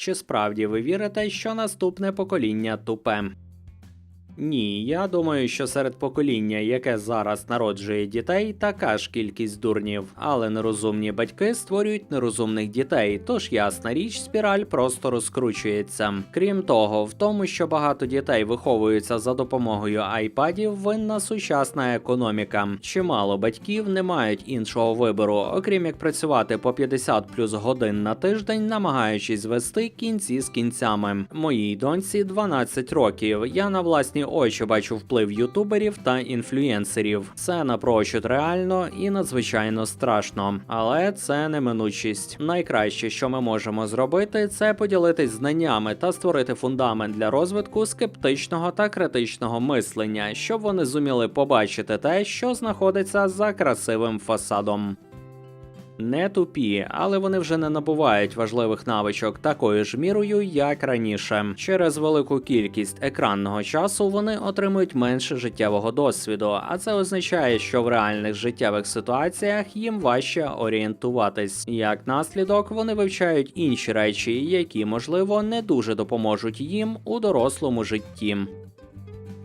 Чи справді ви вірите, що наступне покоління тупе? Ні, я думаю, що серед покоління, яке зараз народжує дітей, така ж кількість дурнів, але нерозумні батьки створюють нерозумних дітей, тож ясна річ, спіраль просто розкручується. Крім того, в тому, що багато дітей виховуються за допомогою айпадів, винна сучасна економіка. Чимало батьків не мають іншого вибору, окрім як працювати по 50 плюс годин на тиждень, намагаючись звести кінці з кінцями. Моїй доньці 12 років. Я на власні очі бачу вплив ютуберів та інфлюєнсерів. Це напрочуд реально і надзвичайно страшно, але це неминучість. Найкраще, що ми можемо зробити, це поділитись знаннями та створити фундамент для розвитку скептичного та критичного мислення, щоб вони зуміли побачити те, що знаходиться за красивим фасадом. Не тупі, але вони вже не набувають важливих навичок такою ж мірою, як раніше. Через велику кількість екранного часу вони отримують менше життєвого досвіду, а це означає, що в реальних життєвих ситуаціях їм важче орієнтуватись. Як наслідок, вони вивчають інші речі, які можливо не дуже допоможуть їм у дорослому житті.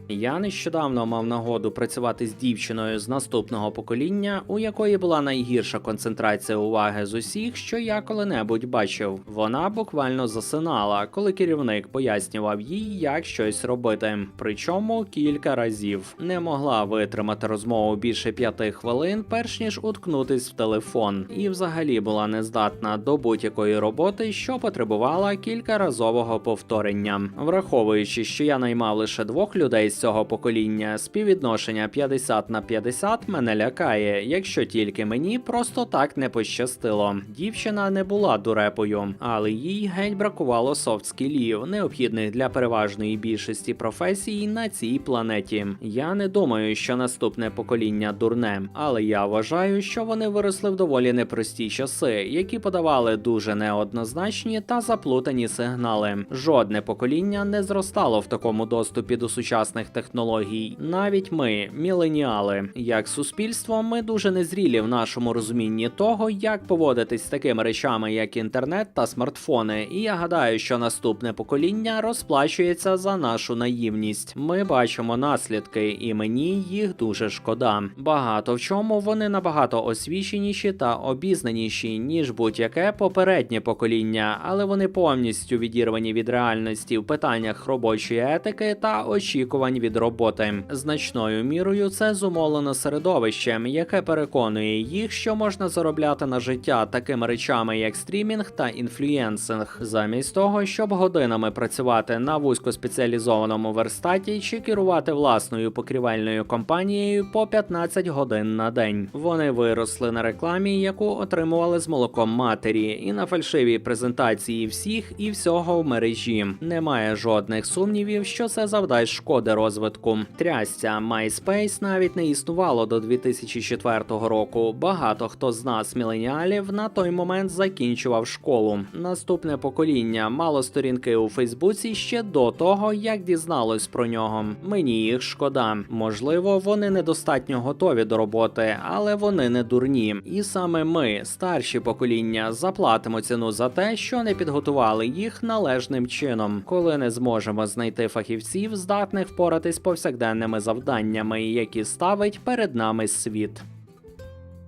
Я нещодавно мав нагоду працювати з дівчиною з наступного покоління, у якої була найгірша концентрація уваги з усіх, що я коли-небудь бачив. Вона буквально засинала, коли керівник пояснював їй, як щось робити. Причому кілька разів не могла витримати розмову більше п'яти хвилин, перш ніж уткнутись в телефон, і взагалі була нездатна до будь-якої роботи, що потребувала кількаразового повторення, враховуючи, що я наймав лише двох людей з цього покоління, співвідношення 50 на 50 мене лякає, якщо тільки мені просто так не пощастило. Дівчина не була дурепою, але їй геть бракувало софт-скілів, необхідних для переважної більшості професій на цій планеті. Я не думаю, що наступне покоління дурне, але я вважаю, що вони виросли в доволі непрості часи, які подавали дуже неоднозначні та заплутані сигнали. Жодне покоління не зростало в такому доступі до сучасних технологій. Навіть ми, міленіали, як суспільство, ми дуже незрілі в нашому розумінні того, як поводитись з такими речами, як інтернет та смартфони. І я гадаю, що наступне покоління розплачується за нашу наївність. Ми бачимо наслідки, і мені їх дуже шкода. Багато в чому вони набагато освіченіші та обізнаніші ніж будь-яке попереднє покоління, але вони повністю відірвані від реальності в питаннях робочої етики та очікувань від роботи. Значною мірою це зумовлено середовищем, яке переконує їх, що можна заробляти на життя такими речами, як стрімінг та інфлюєнсинг, замість того, щоб годинами працювати на вузькоспеціалізованому верстаті чи керувати власною покрівельною компанією по 15 годин на день. Вони виросли на рекламі, яку отримували з молоком матері, і на фальшивій презентації всіх і всього в мережі. Немає жодних сумнівів, що це завдасть шкоди розвитку. Трясця MySpace навіть не існувало до 2004 року. Багато хто з нас, міленіалів, на той момент закінчував школу. Наступне покоління мало сторінки у Фейсбуці ще до того, як дізналось про нього. Мені їх шкода. Можливо, вони недостатньо готові до роботи, але вони не дурні. І саме ми, старші покоління, заплатимо ціну за те, що не підготували їх належним чином, коли не зможемо знайти фахівців, здатних впоратись з повсякденними завданнями, які ставить перед нами світ.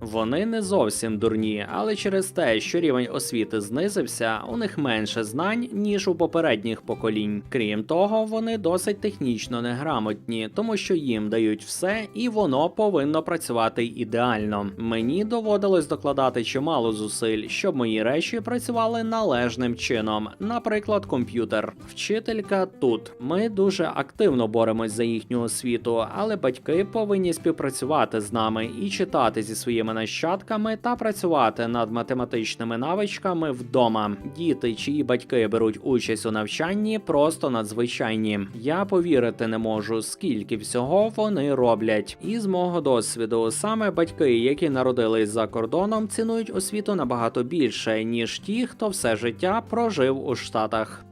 Вони не зовсім дурні, але через те, що рівень освіти знизився, у них менше знань ніж у попередніх поколінь. Крім того, вони досить технічно неграмотні, тому що їм дають все, і воно повинно працювати ідеально. Мені доводилось докладати чимало зусиль, щоб мої речі працювали належним чином. Наприклад, комп'ютер. Вчителька тут. Ми дуже активно боремось за їхню освіту, але батьки повинні співпрацювати з нами і читати зі своїми нащадками та працювати над математичними навичками вдома. Діти, чиї батьки беруть участь у навчанні, просто надзвичайні. Я повірити не можу, скільки всього вони роблять. І з мого досвіду, саме батьки, які народились за кордоном, цінують освіту набагато більше, ніж ті, хто все життя прожив у Штатах.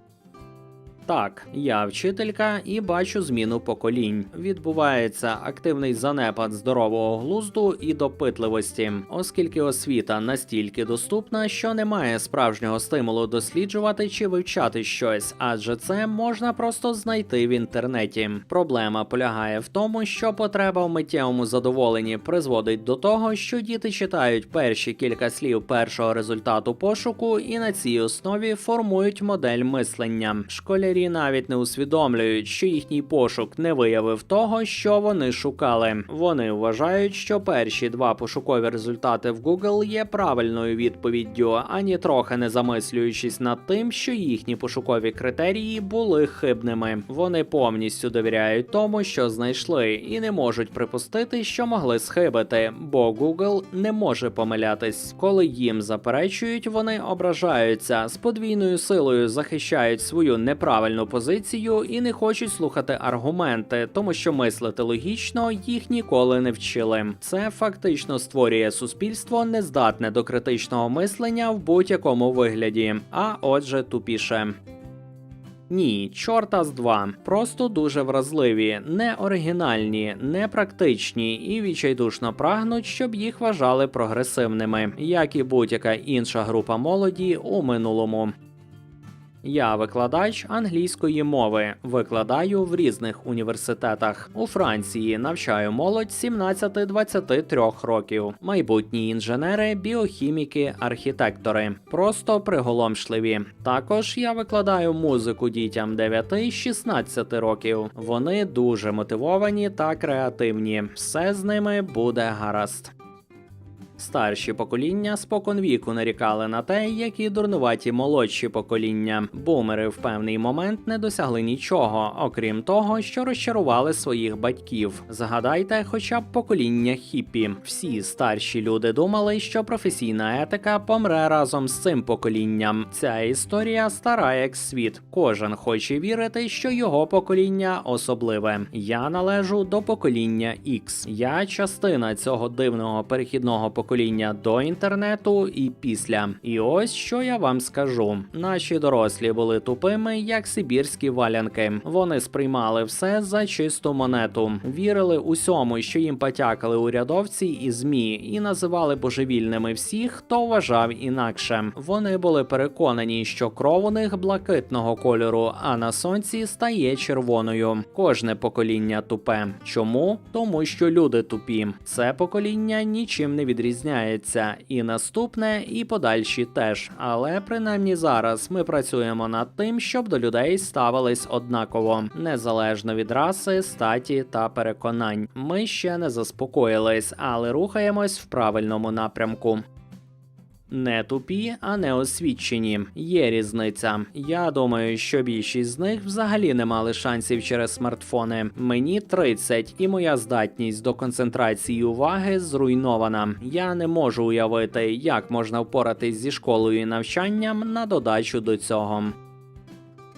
Так, я вчителька і бачу зміну поколінь. Відбувається активний занепад здорового глузду і допитливості, оскільки освіта настільки доступна, що немає справжнього стимулу досліджувати чи вивчати щось, адже це можна просто знайти в інтернеті. Проблема полягає в тому, що потреба в миттєвому задоволенні призводить до того, що діти читають перші кілька слів першого результату пошуку і на цій основі формують модель мислення. Школярі навіть не усвідомлюють, що їхній пошук не виявив того, що вони шукали. Вони вважають, що перші два пошукові результати в Google є правильною відповіддю, ані трохи не замислюючись над тим, що їхні пошукові критерії були хибними. Вони повністю довіряють тому, що знайшли, і не можуть припустити, що могли схибити, бо Google не може помилятись. Коли їм заперечують, вони ображаються з подвійною силою захищають свою неправильну позицію і не хочуть слухати аргументи, тому що мислити логічно їх ніколи не вчили. Це фактично створює суспільство нездатне до критичного мислення в будь-якому вигляді, а отже, тупіше. Ні, чорта з два. Просто дуже вразливі, не оригінальні, не практичні і відчайдушно прагнуть, щоб їх вважали прогресивними, як і будь-яка інша група молоді у минулому. Я викладач англійської мови, викладаю в різних університетах. У Франції навчаю молодь 17-23 років. Майбутні інженери, біохіміки, архітектори. Просто приголомшливі. Також я викладаю музику дітям 9-16 років. Вони дуже мотивовані та креативні. Все з ними буде гаразд. Старші покоління споконвіку нарікали на те, які дурнуваті молодші покоління. Бумери в певний момент не досягли нічого, окрім того, що розчарували своїх батьків. Згадайте, хоча б покоління хіппі. Всі старші люди думали, що професійна етика помре разом з цим поколінням. Ця історія стара як світ. Кожен хоче вірити, що його покоління особливе. Я належу до покоління X. Я частина цього дивного перехідного покоління до інтернету і після. І ось що я вам скажу: наші дорослі були тупими, як сибірські валянки. Вони сприймали все за чисту монету, вірили усьому, що їм потякали урядовці і змі, і називали божевільними всіх, хто вважав інакше. Вони були переконані, що кров у них блакитного кольору, а на сонці стає червоною. Кожне покоління тупе. Чому? Тому що люди тупі. Це покоління нічим не відрізняється, і наступне, і подальші теж. Але принаймні зараз ми працюємо над тим, щоб до людей ставились однаково, незалежно від раси, статі та переконань. Ми ще не заспокоїлись, але рухаємось в правильному напрямку. Не тупі, а не освічені. Є різниця. Я думаю, що більшість з них взагалі не мали шансів через смартфони. Мені 30, і моя здатність до концентрації уваги зруйнована. Я не можу уявити, як можна впоратись зі школою і навчанням на додачу до цього.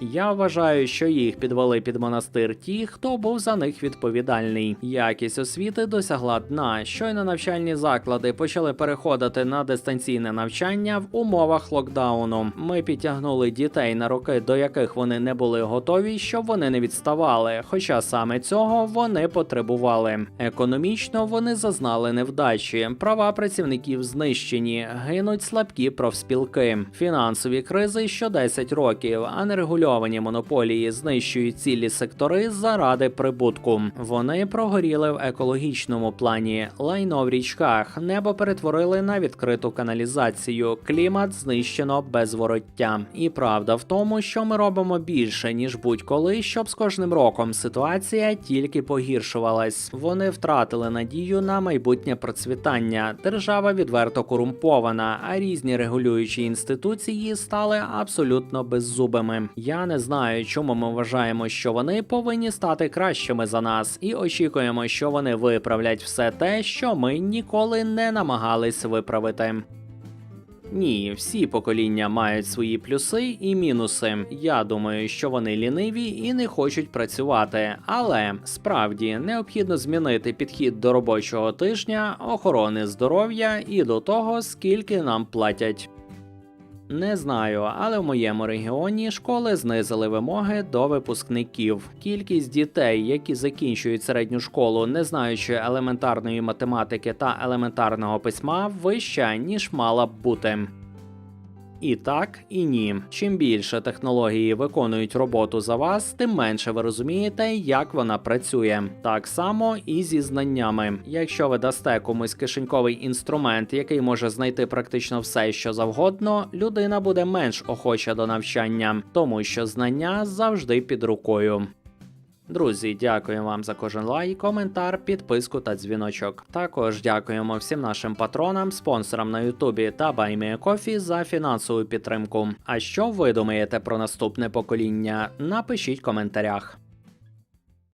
Я вважаю, що їх підвели під монастир ті, хто був за них відповідальний. Якість освіти досягла дна. Щойно навчальні заклади почали переходити на дистанційне навчання в умовах локдауну. Ми підтягнули дітей на роки, до яких вони не були готові, щоб вони не відставали. Хоча саме цього вони потребували. Економічно вони зазнали невдачі. Права працівників знищені, гинуть слабкі профспілки, фінансові кризи що 10 років, а нерегульовані монополії знищують цілі сектори заради прибутку. Вони прогоріли в екологічному плані, лайно в річках, небо перетворили на відкриту каналізацію, клімат знищено без вороття. І правда в тому, що ми робимо більше ніж будь-коли, щоб з кожним роком ситуація тільки погіршувалась. Вони втратили надію на майбутнє процвітання. Держава відверто корумпована, а різні регулюючі інституції стали абсолютно беззубими. Я не знаю, чому ми вважаємо, що вони повинні стати кращими за нас, і очікуємо, що вони виправлять все те, що ми ніколи не намагались виправити. Ні, всі покоління мають свої плюси і мінуси. Я думаю, що вони ліниві і не хочуть працювати, але справді необхідно змінити підхід до робочого тижня, охорони здоров'я і до того, скільки нам платять. Не знаю, але в моєму регіоні школи знизили вимоги до випускників. Кількість дітей, які закінчують середню школу, не знаючи елементарної математики та елементарного письма, вища ніж мала б бути. І так, і ні. Чим більше технології виконують роботу за вас, тим менше ви розумієте, як вона працює. Так само і зі знаннями. Якщо ви дасте комусь кишеньковий інструмент, який може знайти практично все, що завгодно, людина буде менш охоча до навчання, тому що знання завжди під рукою. Друзі, дякуємо вам за кожен лайк, коментар, підписку та дзвіночок. Також дякуємо всім нашим патронам, спонсорам на Ютубі та BuyMeACoffee за фінансову підтримку. А що ви думаєте про наступне покоління? Напишіть в коментарях.